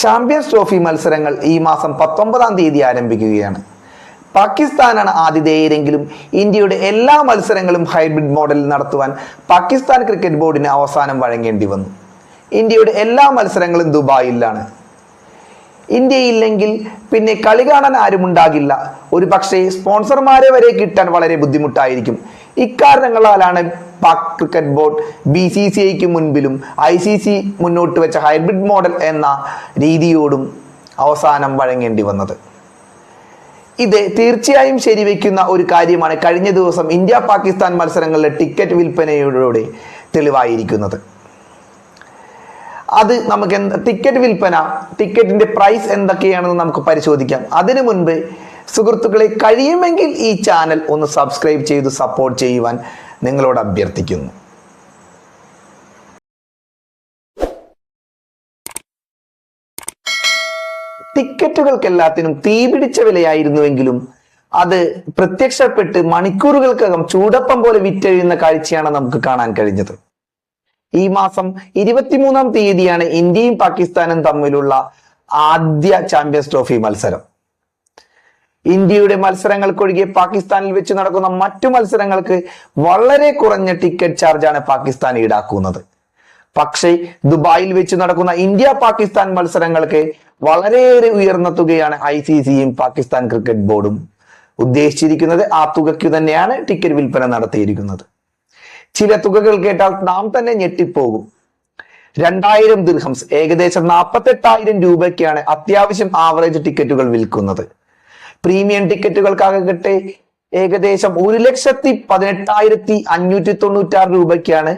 Champions trophy മത്സരങ്ങൾ ഈ മാസം പത്തൊമ്പതാം തീയതി ആരംഭിക്കുകയാണ്. പാകിസ്ഥാനാണ് ആതിഥേയരെങ്കിലും ഇന്ത്യയുടെ എല്ലാ മത്സരങ്ങളും ഹൈബ്രിഡ് മോഡലിൽ നടത്തുവാൻ പാകിസ്ഥാൻ ക്രിക്കറ്റ് ബോർഡിന് അവസാനം വഴങ്ങേണ്ടി വന്നു. ഇന്ത്യയുടെ എല്ലാ മത്സരങ്ങളും ദുബായിലാണ്. ഇന്ത്യയില്ലെങ്കിൽ പിന്നെ കളി കാണാൻ ആരുമുണ്ടാകില്ല ഒരു പക്ഷേ സ്പോൺസർമാരെ വരെ കിട്ടാൻ വളരെ ബുദ്ധിമുട്ടായിരിക്കും. ഇക്കാരണങ്ങളാലാണ് Pak cricket board B C C ഐക്ക് മുൻപിലും ഐ സി സി മുന്നോട്ട് വെച്ച ഹൈബ്രിഡ് മോഡൽ എന്ന രീതിയോടും അവസാനം വഴങ്ങേണ്ടി വന്നത്. ഇത് തീർച്ചയായും ശരിവെക്കുന്ന ഒരു കാര്യമാണ് കഴിഞ്ഞ ദിവസം ഇന്ത്യ പാകിസ്ഥാൻ മത്സരങ്ങളിലെ ടിക്കറ്റ് വിൽപ്പനയിലൂടെ തെളിവായിരിക്കുന്നത്. അത് നമുക്ക് എന്താ ടിക്കറ്റ് വിൽപ്പന ടിക്കറ്റിന്റെ പ്രൈസ് എന്തൊക്കെയാണെന്ന് നമുക്ക് പരിശോധിക്കാം. അതിനു മുൻപ് സുഹൃത്തുക്കളെ കഴിയുമെങ്കിൽ ഈ ചാനൽ ഒന്ന് സബ്സ്ക്രൈബ് ചെയ്ത് സപ്പോർട്ട് ചെയ്യുവാൻ നിങ്ങളോട് അഭ്യർത്ഥിക്കുന്നു. ടിക്കറ്റുകൾക്കെല്ലാത്തിനും തീപിടിച്ച വിലയായിരുന്നുവെങ്കിലും അത് പ്രത്യക്ഷപ്പെട്ട് മണിക്കൂറുകൾക്കകം ചൂടപ്പം പോലെ വിറ്റഴിയുന്ന കാഴ്ചയാണ് നമുക്ക് കാണാൻ കഴിഞ്ഞത്. ഈ മാസം ഇരുപത്തിമൂന്നാം തീയതിയാണ് ഇന്ത്യയും പാകിസ്ഥാനും തമ്മിലുള്ള ആദ്യ ചാമ്പ്യൻസ് ട്രോഫി മത്സരം. ഇന്ത്യയുടെ മത്സരങ്ങൾക്കൊഴികെ പാകിസ്ഥാനിൽ വെച്ച് നടക്കുന്ന മറ്റു മത്സരങ്ങൾക്ക് വളരെ കുറഞ്ഞ ടിക്കറ്റ് ചാർജാണ് പാകിസ്ഥാൻ ഈടാക്കുന്നത്. പക്ഷേ ദുബായിൽ വെച്ച് നടക്കുന്ന ഇന്ത്യ പാകിസ്ഥാൻ മത്സരങ്ങൾക്ക് വളരെയേറെ ഉയർന്ന തുകയാണ് ഐ സി സിയും പാകിസ്ഥാൻ ക്രിക്കറ്റ് ബോർഡും. ഉദ്ദേശിച്ചിരിക്കുന്നത് ആ തുകയ്ക്ക് തന്നെയാണ് ടിക്കറ്റ് വിൽപ്പന നടത്തിയിരിക്കുന്നത്. ചില തുകകൾ കേട്ടാൽ നാം തന്നെ ഞെട്ടിപ്പോകും. രണ്ടായിരം ദിർഹംസ് ഏകദേശം നാൽപ്പത്തെട്ടായിരം രൂപയ്ക്കാണ് അത്യാവശ്യം ആവറേജ് ടിക്കറ്റുകൾ വിൽക്കുന്നത്. പ്രീമിയം ടിക്കറ്റുകൾക്കാകട്ടെ ഏകദേശം ഒരു ലക്ഷത്തി പതിനെട്ടായിരത്തി അഞ്ഞൂറ്റി തൊണ്ണൂറ്റാറ് രൂപയ്ക്കാണ്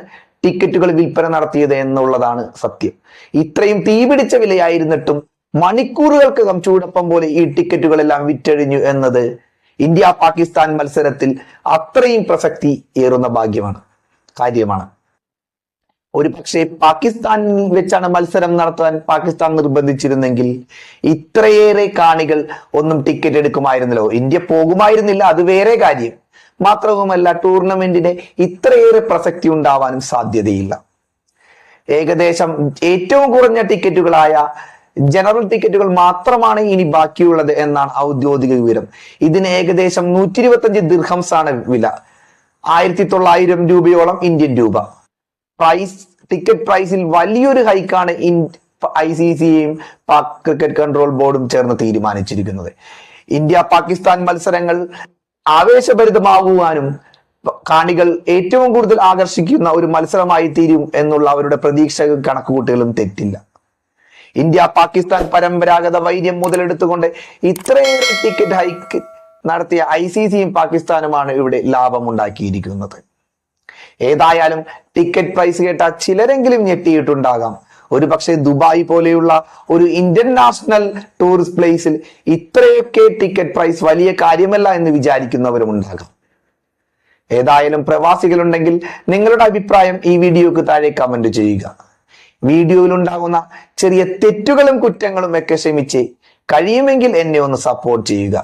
ടിക്കറ്റുകൾ വിൽപ്പന നടത്തിയത് എന്നുള്ളതാണ് സത്യം. ഇത്രയും തീപിടിച്ച വിലയായിരുന്നിട്ടും മണിക്കൂറുകൾക്കകം ചൂടപ്പം പോലെ ഈ ടിക്കറ്റുകളെല്ലാം വിറ്റഴിഞ്ഞു എന്നത് ഇന്ത്യ പാകിസ്ഥാൻ മത്സരത്തിൽ അത്രയും പ്രസക്തി ഏറുന്ന ഭാഗ്യമാണ്. കാര്യമാണ്. ഒരു പക്ഷേ പാകിസ്ഥാനിൽ വെച്ചാണ് മത്സരം നടത്താൻ പാകിസ്ഥാൻ നിർബന്ധിച്ചിരുന്നെങ്കിൽ ഇത്രയേറെ കാണികൾ ഒന്നും ടിക്കറ്റ് എടുക്കുമായിരുന്നല്ലോ. ഇന്ത്യ പോകുമായിരുന്നില്ല അത് വേറെ കാര്യം. മാത്രവുമല്ല ടൂർണമെന്റിന് ഇത്രയേറെ പ്രസക്തി ഉണ്ടാവാനും സാധ്യതയില്ല. ഏകദേശം ഏറ്റവും കുറഞ്ഞ ടിക്കറ്റുകളായ ജനറൽ ടിക്കറ്റുകൾ മാത്രമാണ് ഇനി ബാക്കിയുള്ളത് എന്നാണ് ഔദ്യോഗിക വിവരം. ഇതിന് ഏകദേശം നൂറ്റി ഇരുപത്തി അഞ്ച് ആണ് വില. ആയിരത്തി തൊള്ളായിരം രൂപയോളം ഇന്ത്യൻ രൂപ. പ്രൈസ് ടിക്കറ്റ് പ്രൈസിൽ വലിയൊരു ഹൈക്കാണ് ഇൻ ഐ സി സിയും പാക് ക്രിക്കറ്റ് കൺട്രോൾ ബോർഡും ചേർന്ന് തീരുമാനിച്ചിരിക്കുന്നത്. ഇന്ത്യ പാകിസ്ഥാൻ മത്സരങ്ങൾ ആവേശഭരിതമാകുവാനും കാണികൾ ഏറ്റവും കൂടുതൽ ആകർഷിക്കുന്ന ഒരു മത്സരമായി തീരും എന്നുള്ള അവരുടെ പ്രതീക്ഷ കണക്കുകൂട്ടുകളും തെറ്റില്ല. ഇന്ത്യ പാകിസ്ഥാൻ പരമ്പരാഗത വൈര്യം മുതലെടുത്തുകൊണ്ട് ഇത്രയേറെ ടിക്കറ്റ് ഹൈക്ക് നടത്തിയ ഐ സി സിയും പാകിസ്ഥാനുമാണ് ഇവിടെ ലാഭമുണ്ടാക്കിയിരിക്കുന്നത്. ഏതായാലും ടിക്കറ്റ് പ്രൈസ് കേട്ട ചിലരെങ്കിലും ഞെട്ടിയിട്ടുണ്ടാകാം. ഒരു പക്ഷേ ദുബായ് പോലെയുള്ള ഒരു ഇന്ത്യൻ നാഷണൽ ടൂറിസ്റ്റ് പ്ലേസിൽ ഇത്രയൊക്കെ ടിക്കറ്റ് പ്രൈസ് വലിയ കാര്യമല്ല എന്ന് വിചാരിക്കുന്നവരും ഉണ്ടാകാം. ഏതായാലും പ്രവാസികളുണ്ടെങ്കിൽ നിങ്ങളുടെ അഭിപ്രായം ഈ വീഡിയോക്ക് താഴെ കമന്റ് ചെയ്യുക. വീഡിയോയിൽ ഉണ്ടാകുന്ന ചെറിയ തെറ്റുകളും കുറ്റങ്ങളും ഒക്കെ ക്ഷമിച്ച് കഴിയുമെങ്കിൽ എന്നെ ഒന്ന് സപ്പോർട്ട് ചെയ്യുക.